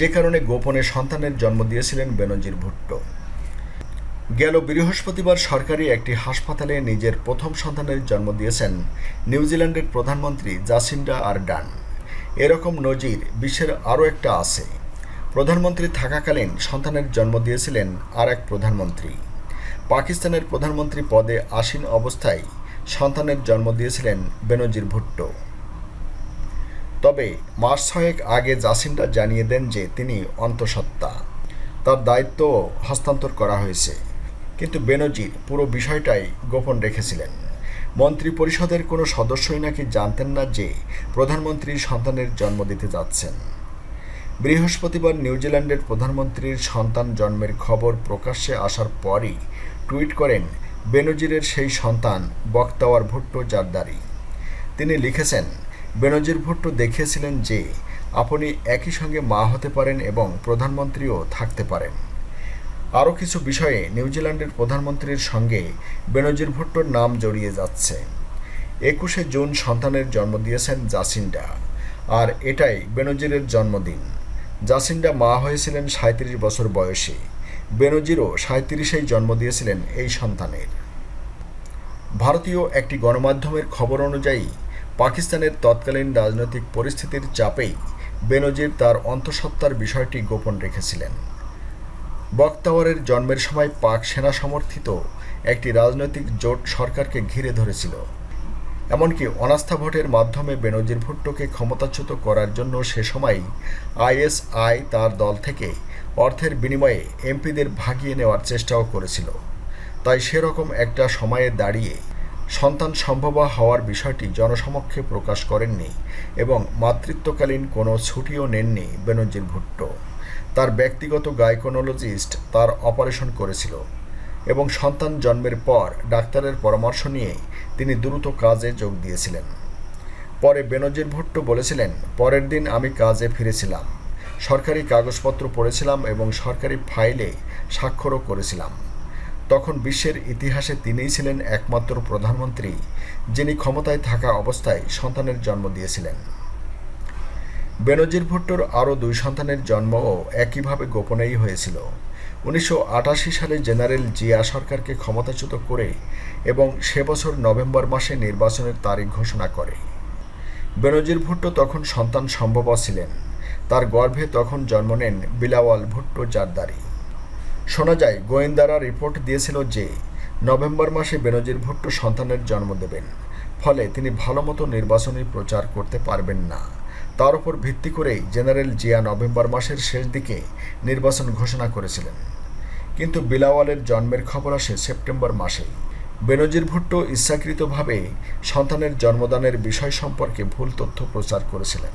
যে কারণে গোপনে সন্তানের জন্ম দিয়েছিলেন বেনজির ভুট্টো। গেল বৃহস্পতিবার সরকারি একটি হাসপাতালে নিজের প্রথম সন্তানের জন্ম দিয়েছেন নিউজিল্যান্ডের প্রধানমন্ত্রী জাসিন্ডা আরডান। এরকম নজির বিশ্বের আরও একটা আছে। প্রধানমন্ত্রী থাকাকালীন সন্তানের জন্ম দিয়েছিলেন আর এক প্রধানমন্ত্রী। পাকিস্তানের প্রধানমন্ত্রী পদে আসীন অবস্থায় সন্তানের জন্ম দিয়েছিলেন বেনজির ভুট্টো। তবে মাস ছয়েক আগে জাসিন্ডা জানিয়ে দেন যে তিনি অন্তঃসত্ত্বা। তার দায়িত্ব হস্তান্তর করা হয়েছে। কিন্তু বেনজির পুরো বিষয়টাই গোপন রেখেছিলেন। মন্ত্রী পরিষদের কোনো সদস্যই নাকি জানতেন না যে প্রধানমন্ত্রী সন্তানের জন্ম দিতে যাচ্ছেন। বৃহস্পতিবার নিউজিল্যান্ডের প্রধানমন্ত্রীর সন্তান জন্মের খবর প্রকাশ্যে আসার পরই টুইট করেন বেনজিরের সেই সন্তান বক্তাওয়ার ভুট্টো জারদারি। তিনি লিখেছেন বেনজির ভুট্টো দেখিয়েছিলেন যে আপনি একই সঙ্গে মা হতে পারেন এবং প্রধানমন্ত্রীও থাকতে পারেন। আরও কিছু বিষয়ে নিউজিল্যান্ডের প্রধানমন্ত্রীর সঙ্গে বেনজির ভুট্টোর নাম জড়িয়ে যাচ্ছে। একুশে জুন সন্তানের জন্ম দিয়েছেন জাসিন্ডা, আর এটাই বেনজিরের জন্মদিন। জাসিন্ডা মা হয়েছিলেন সাঁত্রিশ বছর বয়সে। বেনজিরও সাঁত্রিশেই জন্ম দিয়েছিলেন এই সন্তানের। ভারতীয় একটি গণমাধ্যমের খবর অনুযায়ী পাকিস্তানের তৎকালীন রাজনৈতিক পরিস্থিতির চাপেই বেনজির তার অন্তঃসত্ত্বার বিষয়টি গোপন রেখেছিলেন। বক্তাওয়ারের জন্মের সময় পাক সেনা সমর্থিত একটি রাজনৈতিক জোট সরকারকে ঘিরে ধরেছিল। এমনকি অনাস্থা ভোটের মাধ্যমে বেনজির ভুট্টোকে ক্ষমতাচ্যুত করার জন্য সে সময় আইএসআই তার দল থেকে অর্থের বিনিময়ে এমপিদের ভাগিয়ে নেওয়ার চেষ্টাও করেছিল। তাই সেরকম একটা সময়ে দাঁড়িয়ে সন্তান সম্ভব হওয়ার বিষয়টি জনসমক্ষে প্রকাশ করেননি এবং মাতৃত্বকালীন কোনো ছুটিও নেননি বেনজির ভুট্টো। তার ব্যক্তিগত গাইকোনোলজিস্ট তার অপারেশন করেছিল এবং সন্তান জন্মের পর ডাক্তারের পরামর্শ নিয়ে তিনি দ্রুত কাজে যোগ দিয়েছিলেন। পরে বেনজির ভুট্টো বলেছিলেন, পরের দিন আমি কাজে ফিরেছিলাম। সরকারি কাগজপত্র পড়েছিলাম এবং সরকারি ফাইলে স্বাক্ষরও করেছিলাম। তখন বিশ্বের ইতিহাসে তিনিই ছিলেন একমাত্র প্রধানমন্ত্রী, যিনি ক্ষমতায় থাকা অবস্থায় সন্তানের জন্ম দিয়েছিলেন। বেনজির ভুট্টোর আরও দুই সন্তানের জন্মও একইভাবে গোপনেই হয়েছিল। উনিশশো আটাশি সালে জেনারেল জিয়া সরকারকে ক্ষমতাচ্যুত করে এবং সে বছর নভেম্বর মাসে নির্বাচনের তারিখ ঘোষণা করে। বেনজির ভুট্টো তখন সন্তান সম্ভব ছিলেন। তার গর্ভে তখন জন্ম নেন বিলাওয়াল ভুট্টো জারদারি। শোনা যায়, গোয়েন্দারা রিপোর্ট দিয়েছিল যে, নভেম্বর মাসে বেনজির ভুট্টো সন্তানের জন্ম দেবেন। ফলে তিনি ভালো মতো নির্বাচনী প্রচার করতে পারবেন না। তার উপর ভিত্তি করেই জেনারেল জিয়া নভেম্বর মাসের শেষ দিকে নির্বাচন ঘোষণা করেছিলেন। কিন্তু বিলাওয়ালের জন্মের খবর আসে সেপ্টেম্বর মাসেই বেনজির ভুট্টো ইচ্ছাকৃতভাবে সন্তানের জন্মদানের বিষয় সম্পর্কে ভুল তথ্য প্রচার করেছিলেন।